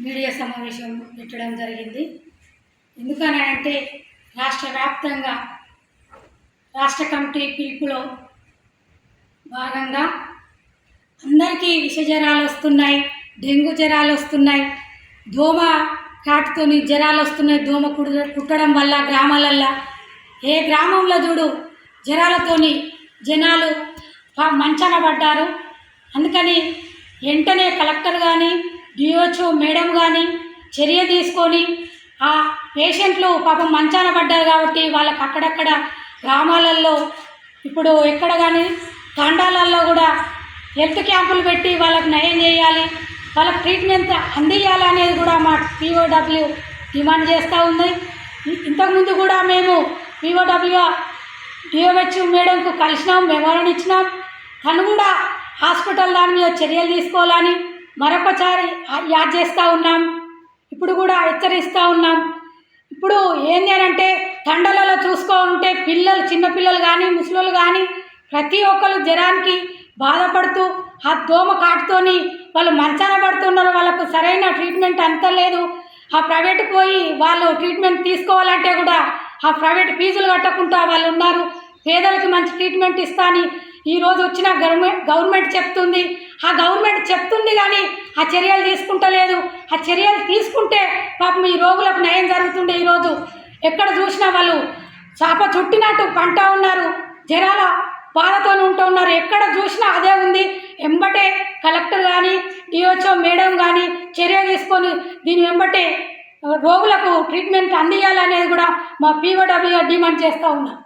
Media సమావేశం పెట్టడం జరిగింది. ఎందుకనంటే రాష్ట్ర వ్యాప్తంగా రాష్ట్ర కమిటీ పిలుపులో భాగంగా అందరికీ విష జ్వరాలు వస్తున్నాయి డెంగ్యూ జ్వరాలు వస్తున్నాయి దోమ కాటుతోని జ్వరాలు వస్తున్నాయి దోమ కుడు కుట్టడం వల్ల గ్రామాలల్లో. ఏ గ్రామంలో చూడు జ్వరాలతోని జనాలు మంచన మంచాన పడ్డారు. అందుకని వెంటనే కలెక్టర్ కానీ డిఓహెచ్ఓ మేడం కానీ చర్య తీసుకొని ఆ పేషెంట్లు పాపం మంచాన పడ్డారు కాబట్టి వాళ్ళకి అక్కడక్కడ గ్రామాలలో ఇప్పుడు ఎక్కడ కానీ తండాలల్లో కూడా హెల్త్ క్యాంపులు పెట్టి వాళ్ళకి నయం చేయాలి వాళ్ళకి ట్రీట్మెంట్ అందియాలి అనేది కూడా మా పీఓడబ్ల్యూ డిమాండ్ చేస్తూ ఉంది. ఇంతకుముందు కూడా మేము పీఓడబ్ల్యూ డిఓహెచ్ మేడంకు కలిసినాం మెమోరం ఇచ్చినాం. తను కూడా హాస్పిటల్ దాని మీద చర్యలు తీసుకోవాలని మరొకసారి యాద్ చేస్తూ ఉన్నాం. ఇప్పుడు కూడా హెచ్చరిస్తూ ఉన్నాం. ఇప్పుడు ఏంది అని అంటే తండలలో చూసుకో ఉంటే పిల్లలు చిన్నపిల్లలు కానీ ముసలోళ్ళు కానీ ప్రతి ఒక్కరు జ్వరానికి బాధపడుతూ ఆ దోమ కాటుతోని వాళ్ళు మంచాన పడుతున్నారు. వాళ్ళకు సరైన ట్రీట్మెంట్ అంత లేదు. ఆ ప్రైవేట్కి పోయి వాళ్ళు ట్రీట్మెంట్ తీసుకోవాలంటే కూడా ఆ ప్రైవేట్ ఫీజులు కట్టకుండా వాళ్ళు ఉన్నారు. పేదలకి మంచి ట్రీట్మెంట్ ఇస్తా అని ఈరోజు వచ్చిన గవర్నమెంట్ గవర్నమెంట్ చెప్తుంది. ఆ గవర్నమెంట్ చెప్తుంది కానీ ఆ చర్యలు తీసుకుంటలేదు. ఆ చర్యలు తీసుకుంటే పాపం ఈ రోగులకు నయం జరుగుతుండే ఈరోజు. ఎక్కడ చూసినా వాళ్ళు చేప చుట్టినట్టు పంట ఉన్నారు. జ్వరాల బాధతో ఉంటూ ఉన్నారు. ఎక్కడ చూసినా అదే ఉంది. ఎంబటే కలెక్టర్ కానీ డిఓచో మేడం కానీ చర్య తీసుకొని దీని వెంబటే రోగులకు ట్రీట్మెంట్ అందియాలనేది కూడా మా పీఓడబ్ల్యూగా డిమాండ్ చేస్తూ ఉన్నాం